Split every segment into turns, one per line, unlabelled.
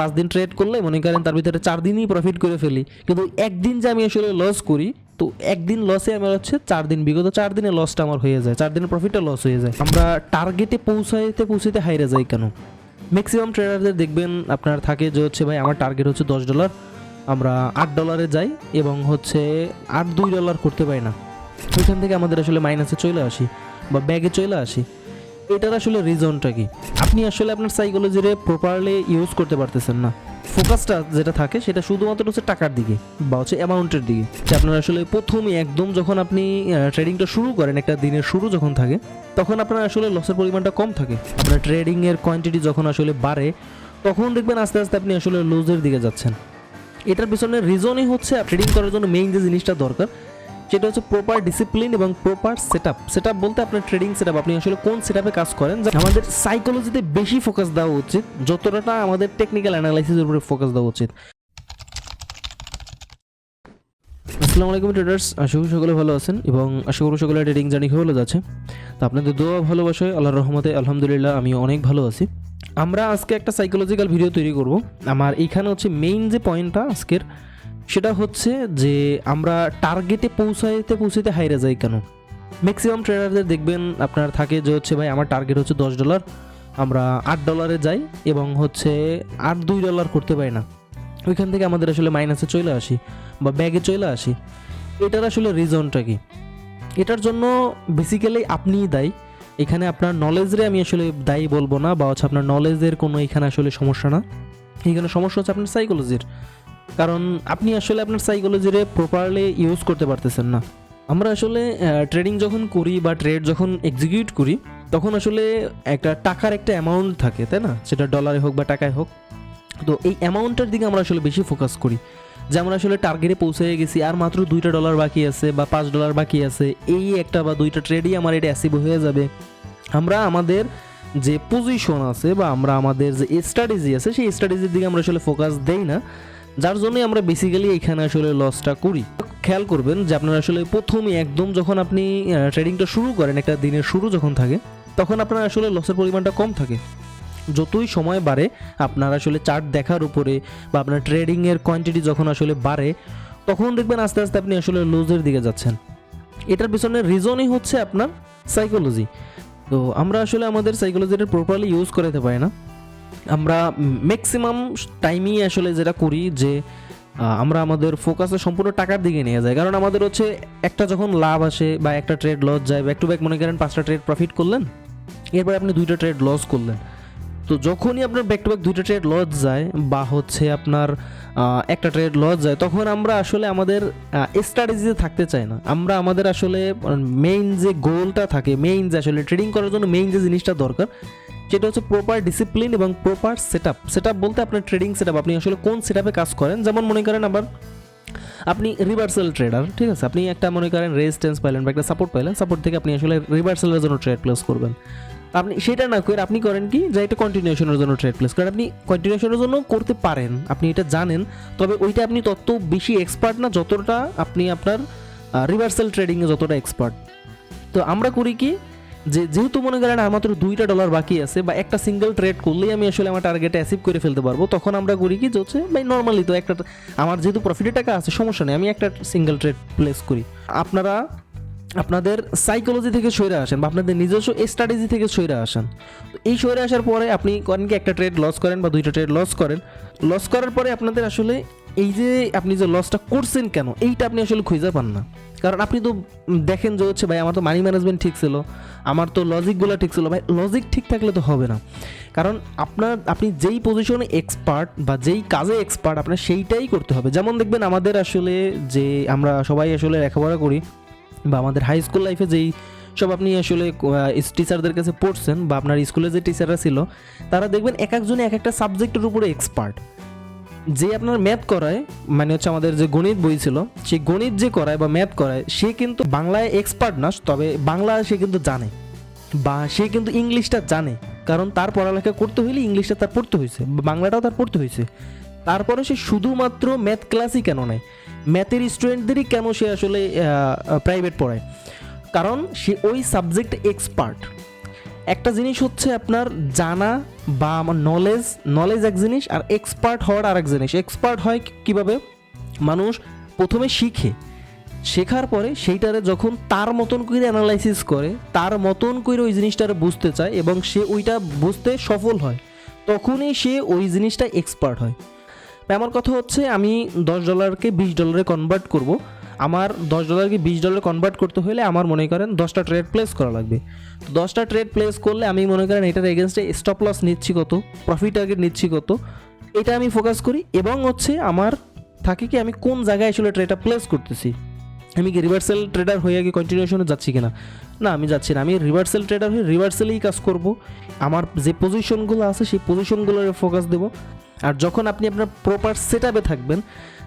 পাঁচ দিন ট্রেড করলে মনে করেন তার ভিতরে চার দিনই প্রফিট করে ফেলি। কিন্তু একদিন যে আমি আসলে লস করি, তো একদিন লসে আমার হচ্ছে চার দিন বিগত চার দিনের লসটা আমার হয়ে যায়, চার দিনের প্রফিটটা লস হয়ে যায়। আমরা টার্গেটে পৌঁছাইতে পৌঁছাইতে হাইরে যাই কেন? ম্যাক্সিমাম ট্রেডারদের দেখবেন আপনার থাকে যে হচ্ছে ভাই, আমার টার্গেট হচ্ছে দশ ডলার আমরা আট ডলারে যাই এবং হচ্ছে আট দুই ডলার করতে পারি না। ওইখান থেকে আমাদের আসলে মাইনাসে চলে আসি বা ব্যাগে চলে আসি। এটার আসলে রিজনটা কি? আপনি আসলে আপনার সাইকোলজিরে প্রপারলি ইউজ করতে পারতেছেন না। ফোকাসটা যেটা থাকে, সেটা শুধুমাত্র হচ্ছে টাকার দিকে বা হচ্ছে অ্যামাউন্টের দিকে। যে আপনার আসলে প্রথমে একদম যখন আপনি ট্রেডিংটা শুরু করেন, একটা দিনের শুরু যখন থাকে, তখন আপনার আসলে লসের পরিমাণটা কম থাকে। আপনার ট্রেডিংয়ের কোয়ান্টিটি যখন আসলে বাড়ে, তখন দেখবেন আস্তে আস্তে আপনি আসলে লুজের দিকে যাচ্ছেন। এটার পিছনে রিজনই হচ্ছে ট্রেডিং করার জন্য মেইন যে জিনিসটা দরকার সেটা হচ্ছে প্রপার ডিসিপ্লিন এবং proper set up set up বলতে আপনার ট্রেডিং সেট আপ আপনি আসলে কোন সেট আপে কাজ করেন? আমাদের সাইকোলজিতে বেশি ফোকাস দেওয়া উচিত, যতটা আমাদের টেকনিক্যাল অ্যানালাইসিসের উপরে ফোকাস দেওয়া উচিত। আসসালামু আলাইকুম ট্রেডার্স আশা করি সকলে ভালো আছেন এবং আশা করি সকলে ট্রেডিং জার্নি ভালো যাচ্ছে তো আপনাদের দোয়া ভালোবাসায় আল্লাহর রহমতে আলহামদুলিল্লাহ আমি অনেক ভালো আছি। আমরা আজকে একটা সাইকোলজিক্যাল ভিডিও তৈরি করব। আমার এইখানে হচ্ছে মেইন যে পয়েন্টটা আজকের সেটা হচ্ছে যে আমরা টার্গেটে পৌঁছাইতে পৌঁছাইতে হাইরে যাই কেন? ম্যাক্সিমাম ট্রেডারদের দেখবেন আপনার থাকে যে হচ্ছে ভাই, আমার টার্গেট হচ্ছে দশ ডলার আমরা আট ডলারে যাই এবং হচ্ছে আট দুই ডলার করতে পারি না। ওইখান থেকে আমাদের আসলে মাইনাসে চলে আসি বা ব্যাগে চলে আসি। এটার আসলে রিজনটা কি? এটার জন্য বেসিক্যালি আপনিই দায়ী। এখানে আপনার নলেজরে আমি আসলে দায়ী বলব না বা হচ্ছে আপনার নলেজের কোনো এখানে আসলে সমস্যা না। এখানে সমস্যা হচ্ছে আপনার সাইকোলজির কারণ আপনি আসলে আপনার সাইকোলজিরে প্রপারলি ইউজ করতে পারতেছেন না। আমরা আসলে ট্রেডিং যখন করি বা ট্রেড যখন এক্সিকিউট করি, তখন আসলে একটা টাকার একটা অ্যামাউন্ট থাকে, তাই না? সেটা ডলারে হোক বা টাকায় হোক। তো এই অ্যামাউন্টের দিকে আমরা আসলে বেশি ফোকাস করি। যে আমরা আসলে টার্গেটে পৌঁছে গেছি, আর মাত্র দুইটা ডলার বাকি আছে বা পাঁচ ডলার বাকি আছে, এই একটা বা দুইটা ট্রেডই আমার এটা অ্যাসিভ হয়ে যাবে। আমরা আমাদের যে পজিশন আছে বা আমরা আমাদের যে স্ট্র্যাটেজি আছে, সেই স্ট্র্যাটেজির দিকে আমরা আসলে ফোকাস দেই না। যার জন্যই আমরা বেসিক্যালি এখানে আসলে লসটা করি। খেয়াল করবেন যে আপনারা আসলে প্রথমে একদম যখন আপনি ট্রেডিংটা শুরু করেন, একটা দিনের শুরু যখন থাকে, তখন আপনার আসলে লসের পরিমাণটা কম থাকে। যতই সময় বাড়ে, আপনার আসলে চার্ট দেখার উপরে বা আপনার ট্রেডিংয়ের কোয়ান্টিটি যখন আসলে বাড়ে, তখন দেখবেন আস্তে আস্তে আপনি আসলে লুজের দিকে যাচ্ছেন। এটার পিছনে রিজনই হচ্ছে আপনার সাইকোলজি তো আমরা আসলে আমাদের সাইকোলজিটা প্রপারলি ইউজ করাতে পারি না। আমরা ম্যাক্সিমাম টাইমই আসলে যেটা করি যে আমরা আমাদের ফোকাসে সম্পূর্ণ টাকার দিকে নিয়ে যাই। কারণ আমাদের হচ্ছে একটা যখন লাভ আসে বা একটা ট্রেড লস যায় ব্যাক টু ব্যাক মনে করেন পাঁচটা ট্রেড প্রফিট করলেন, এরপর আপনি দুইটা ট্রেড লস করলেন। তো যখনই আপনার ব্যাক টু ব্যাক দুইটা ট্রেড লস যায় বা হচ্ছে আপনার একটা ট্রেড লস যায়, তখন আমরা আসলে আমাদের স্ট্র্যাটেজিতে থাকতে চাই না। আমরা আমাদের আসলে মেইন যে গোলটা থাকে মেইন যে আসলে ট্রেডিং করার জন্য মেইন যে জিনিসটা দরকার সেটা হচ্ছে প্রপার ডিসিপ্লিন এবং proper set up set up বলতে আপনার ট্রেডিং সেট আপ আপনি আসলে কোন সেট আপে কাজ করেন? যেমন মনে করেন আবার আপনি রিভার্সাল ট্রেডার ঠিক আছে? আপনি একটা মনে করেন রেজিস্ট্যান্স পাইলেন বা একটা সাপোর্ট পাইলেন সাপোর্ট থেকে আপনি আসলে রিভার্সালের জন্য ট্রেড প্লেস করবেন। আপনি সেটা না করে আপনি করেন কি? যে এটা কন্টিনিউশনের জন্য ট্রেড প্লেস করেন। আপনি কন্টিনিউশনের জন্য করতে পারেন, আপনি এটা জানেন, তবে ওইটা আপনি তত বেশি এক্সপার্ট না যতটা আপনি আপনার রিভার্সাল ট্রেডিংয়ে যতটা এক্সপার্ট তো আমরা করি কি? যে যেহেতু মনে করেন আমার মাত্র দুইটা ডলার বাকি আছে বা একটা সিঙ্গেল ট্রেড করলেই আমি আসলে আমার টার্গেটে অ্যাচিভ করে ফেলতে পারব, তখন আমরা করি কি হচ্ছে, ভাই নর্মালি তো একটা আমার যেহেতু প্রফিটের টাকা আছে, সমস্যা নেই, আমি একটা সিঙ্গেল ট্রেড প্লেস করি। আপনারা, আপনাদের সাইকোলজি থেকে সরে আসেন বা আপনাদের নিজস্ব স্ট্র্যাটেজি থেকে সরে আসেন। এই সরে আসার পরে আপনি করেন কি একটা ট্রেড লস করেন বা দুইটা ট্রেড লস করেন। লস করার পরে আপনাদের আসলে এই যে আপনি যে লসটা করছেন কেন, এইটা আপনি আসলে খুঁজে পান না। কারণ আপনি তো দেখেন যে হচ্ছে, ভাই আমার তো মানি ম্যানেজমেন্ট ঠিক ছিল আমার তো লজিকগুলো ঠিক ছিল ভাই। লজিক ঠিক থাকলে তো হবে না। কারণ আপনার, আপনি যেই পজিশনে এক্সপার্ট বা যেই কাজে এক্সপার্ট আপনার সেইটাই করতে হবে। যেমন দেখবেন আমাদের আসলে যে আমরা সবাই আসলে লেখাপড়া করি বা আমাদের হাই স্কুল লাইফে যেই সব আপনি আসলে টিচারদের কাছে পড়ছেন বা আপনার স্কুলে যে টিচাররা ছিল, তারা দেখবেন এক একজনে এক একটা সাবজেক্টের উপরে এক্সপার্ট যে আপনার ম্যাথ করায় মানে হচ্ছে আমাদের যে গণিত বই ছিল, সেই গণিত যে করায় বা ম্যাথ করায়, সে কিন্তু বাংলায় এক্সপার্ট না, তবে বাংলা সে কিন্তু জানে বা সে কিন্তু ইংলিশটা জানে। কারণ তার পড়ালেখা করতে হইলে ইংলিশটা তার পড়তে হয়েছে বাংলাটাও তার পড়তে হয়েছে তারপরে সে শুধুমাত্র ম্যাথ ক্লাসই কেন নেয়? ম্যাথের স্টুডেন্টদেরই কেন সে আসলে প্রাইভেট পড়ায়? কারণ সে ওই সাবজেক্ট এক্সপার্ট একটা জিনিস হচ্ছে আপনার জানা বা আমার নলেজ নলেজ এক জিনিস আর এক্সপার্ট হওয়ার আর এক জিনিস। এক্সপার্ট হয় কীভাবে? মানুষ প্রথমে শিখে। শেখার পরে সেইটারে যখন তার মতন করে অ্যানালাইসিস করে, তার মতন করে ওই জিনিসটার বুঝতে চায় এবং সে ওইটা বুঝতে সফল হয়, তখনই সে ওই জিনিসটা এক্সপার্ট হয়। আমার কথা হচ্ছে আমি দশ ডলারকে বিশ ডলারে কনভার্ট করব। আমার দশ ডলারকে বিশ ডলারে কনভার্ট করতে হলে আমার মনে করেন দশটা ট্রেড প্লেস করা লাগবে। তো দশটা ট্রেড প্লেস করলে আমি মনে করেন এটার এগেনস্টে স্টপ লস নিচ্ছি কত প্রফিট টার্গেট নিচ্ছি কত, এটা আমি ফোকাস করি এবং হচ্ছে আমার থাকে কি আমি কোন জায়গায় আসলে ট্রেডটা প্লেস করতেছি। আমি কি রিভার্সাল ট্রেডার হয়ে আগে কন্টিনিউশনে যাচ্ছি কিনা? না, আমি যাচ্ছি না। আমি রিভার্সাল ট্রেডার হয়ে রিভার্সেলেই কাজ করব। আমার যে পজিশনগুলো আছে সেই পজিশনগুলোর ফোকাস দেব। আর যখন আপনি আপনার প্রপার সেট আপে থাকবেন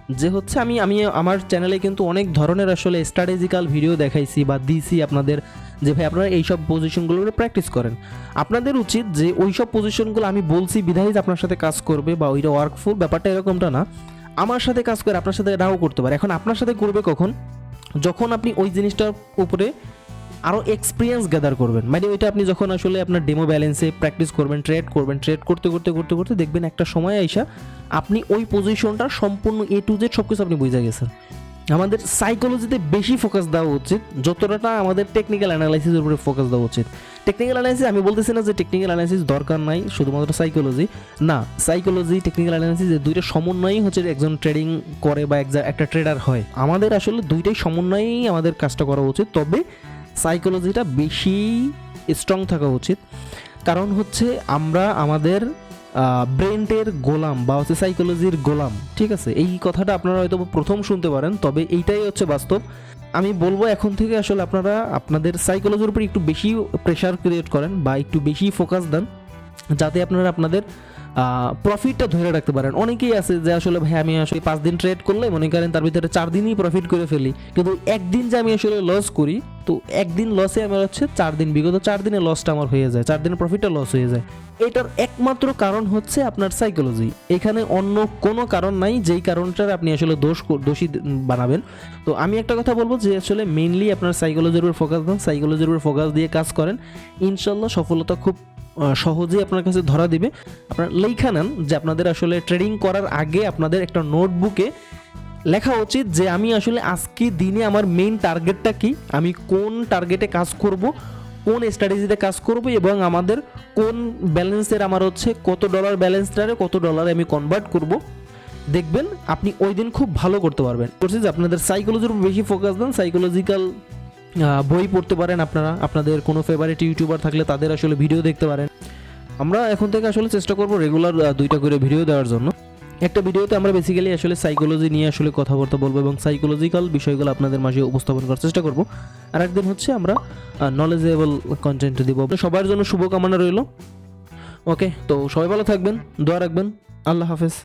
যে হচ্ছে আমি আমি, আমার চ্যানেলে কিন্তু অনেক ধরনের আসলে স্ট্র্যাটেজিক্যাল ভিডিও দেখাইছি বা দিছি আপনাদের যে ভাই আপনারা এইসব পজিশনগুলো প্র্যাকটিস করেন। আপনাদের উচিত যে ওই সব পজিশনগুলো আমি বলছি, বিধায়ী আপনার সাথে কাজ করবে বা ওইটা ওয়ার্কফুল ব্যাপারটা এরকমটা না। আমার সাথে কাজ করে আপনার সাথে নাও করতে পারে। এখন আপনার সাথে করবে কখন? যখন আপনি ওই জিনিসটার উপরে আরও এক্সপিরিয়েন্স গ্যাদার করবেন। মানে ওইটা আপনি যখন আসলে আপনার ডেমো ব্যালেন্সে প্র্যাকটিস করবেন ট্রেড করবেন ট্রেড করতে করতে করতে করতে দেখবেন একটা সময় আইসা আপনি ওই পজিশনটা সম্পূর্ণ এ টু জেড সব কিছু আপনি বুঝে গেছেন। আমাদের সাইকোলজিতে বেশি ফোকাস দেওয়া উচিত, যতটা আমাদের টেকনিক্যাল অ্যানালাইসিসের উপরে ফোকাস দেওয়া উচিত। টেকনিক্যাল অ্যানালাইসিস আমি বলতেছি না যে টেকনিক্যাল অ্যানালাইসিস দরকার নাই, শুধুমাত্র সাইকোলজি না সাইকোলজি টেকনিক্যাল অ্যানালাইসিস এই দুইটা সমন্বয়ই হচ্ছে একজন ট্রেডিং করে বা একটা ট্রেডার হয়। আমাদের আসলে দুইটাই সমন্বয়েই আমাদের কাজটা করা উচিত, তবে সাইকোলজিটা বেশি স্ট্রং থাকা উচিত। কারণ হচ্ছে আমরা আমাদের ব্রেনটের গোলাম বা হচ্ছে সাইকোলজির গোলাম, ঠিক আছে? এই কথাটা আপনারা হয়তো প্রথম শুনতে পারেন, তবে এইটাই হচ্ছে বাস্তব। আমি বলব এখন থেকে আসলে আপনারা আপনাদের সাইকোলজির উপর একটু বেশি প্রেশার ক্রিয়েট করেন বা একটু বেশি ফোকাস দেন, যাতে আপনারা আপনাদের প্রফিটটা ধরে রাখতে পারেন। অনেকেই আছে যে আসলে, ভাই, আমি আসলে পাঁচ দিন ট্রেড করলে মনে করেন তার ভিতরে চার দিনই প্রফিট করে ফেলি। কিন্তু একদিন যে আমি আসলে লস করি, তো একদিন লসে আমার হচ্ছে চার দিন, বিগত চার দিনের লসটা আমার হয়ে যায়, চার দিনের প্রফিটটা লস হয়ে যায়। এটার একমাত্র কারণ হচ্ছে আপনার সাইকোলজি এখানে অন্য কোনো কারণ নাই, যেই কারণটার আপনি আসলে দোষ দোষী বানাবেন। তো আমি একটা কথা বলব যে আসলে মেইনলি আপনার সাইকোলজির উপর ফোকাস দেন সাইকোলজির উপর ফোকাস দিয়ে কাজ করেন। ইনশাল্লাহ সফলতা খুব সহজেই আপনার কাছে ধরা দিবে। আপনার লেখা নেন যে আপনাদের আসলে ট্রেডিং করার আগে আপনাদের একটা নোটবুকে লেখা উচিত যে আমি আসলে আজকে দিনে আমার মেইন টার্গেটটা কি, আমি কোন টার্গেটে কাজ করব, কোন স্ট্র্যাটেজিতে কাজ করব এবং আমাদের কোন ব্যালেন্সের আমার হচ্ছে কত ডলার ব্যালেন্সটারে কত ডলারে আমি কনভার্ট করব। দেখবেন, আপনি ওই দিন খুব ভালো করতে পারবেন। বলছি যে আপনাদের সাইকোলজির উপর বেশি ফোকাস দেন সাইকোলজিক্যাল বই পড়তে পারেন আপনারা। আপনাদের কোনো ফেভারিট ইউটিউবার থাকলে তাদের আসলে ভিডিও দেখতে পারেন। আমরা এখন থেকে আসলে চেষ্টা করব রেগুলার দুইটা করে ভিডিও দেওয়ার জন্য। একটা ভিডিওতে আমরা বেসিক্যালি আসলে সাইকোলজি নিয়ে আসলে কথাবার্তা বলব এবং সাইকোলজিক্যাল বিষয়গুলো আপনাদের মাঝে উপস্থাপন করার চেষ্টা করব। আর একদিন হচ্ছে আমরা নলেজেবল কন্টেন্ট দিব। সবার জন্য শুভকামনা রইল। ওকে তো সবাই ভালো থাকবেন, দোয়া রাখবেন। আল্লাহ হাফেজ।